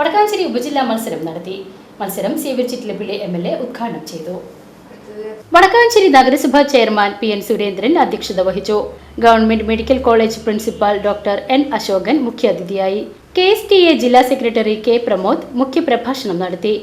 വടക്കാഞ്ചേരി ഉപജില്ലാ മത്സരം നടത്തി. മത്സരം C V Chittilappilly M L A ഉദ്ഘാടനം ചെയ്തു. വടക്കാഞ്ചേരി നഗരസഭാ ചെയർമാൻ പി എൻ സുരേന്ദ്രൻ അധ്യക്ഷത വഹിച്ചു. Government medical college principal doctor N Ashokan മുഖ്യാതിഥിയായി. കെ എസ് ടി എ ജില്ലാ സെക്രട്ടറി കെ പ്രമോദ് മുഖ്യപ്രഭാഷണം നടത്തി.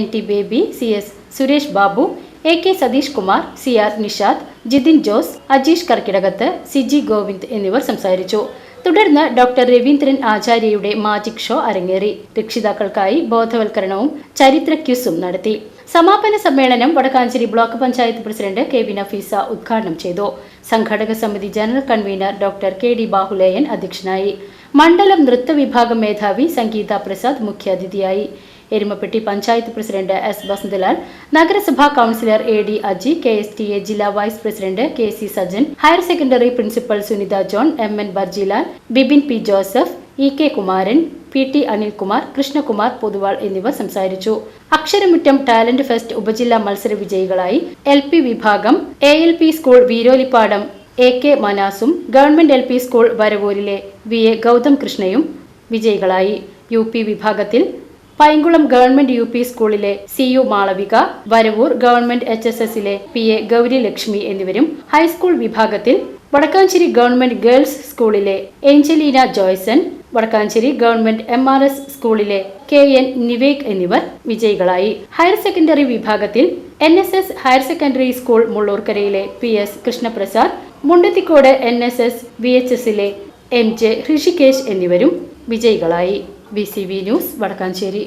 N T Baby C S Suresh Babu A K Satheesh Kumar C R Nishad Jithin Jose Ajeesh Karkidakath Siji Govind എന്നിവർ സംസാരിച്ചു. തുടർന്ന് doctor Raveendran ആചാര്യയുടെ magic show അരങ്ങേറി. രക്ഷിതാക്കൾക്കായി ബോധവൽക്കരണവും ചരിത്ര ക്യൂസും നടത്തി. സമാപന സമ്മേളനം Vadakkanchery block panchayat president K V Nafeesa ഉദ്ഘാടനം ചെയ്തു. സംഘാടക സമിതി general convener doctor K D Bahuleyan അധ്യക്ഷനായി. മണ്ഡലം നൃത്ത വിഭാഗം മേധാവി സംഗീത പ്രസാദ് മുഖ്യാതിഥിയായി. എരുമപ്പെട്ടി പഞ്ചായത്ത് പ്രസിഡന്റ് എസ് വസന്തലാൽ നഗരസഭാ councillor A D Aji K S T A ജില്ലാ vice president K C Sajan higher secondary principal Sunitha John M N Barjilal Bibin P Joseph E K Kumaran P T Anilkumar Krishnakumar Poduval എന്നിവർ സംസാരിച്ചു. Aksharamuttam talent fest ഉപജില്ലാ മത്സര വിജയികളായി L P വിഭാഗം A L P school Veerolippadam A K മനാസും government L P school വരവൂരിലെ V A Gautham കൃഷ്ണയും വിജയികളായി. U P വിഭാഗത്തിൽ പൈങ്കുളം ഗവൺമെന്റ് യു പി സ്കൂളിലെ C U Malavika Varavoor government H S എസിലെ പി എ ഗൗരി ലക്ഷ്മി എന്നിവരും ഹൈസ്കൂൾ വിഭാഗത്തിൽ വടക്കാഞ്ചേരി ഗവൺമെന്റ് ഗേൾസ് സ്കൂളിലെ Angelina Joyson Vadakkanchery government M R S സ്കൂളിലെ കെ എൻ നിവേക് എന്നിവർ വിജയികളായി. ഹയർ സെക്കൻഡറി വിഭാഗത്തിൽ N S S higher secondary school മുള്ളൂർക്കരയിലെ P S Krishnaprasad Mundathikode N S S V H എസിലെ M J Rishikesh എന്നിവരും വിജയികളായി. B C B news Vadakkanchery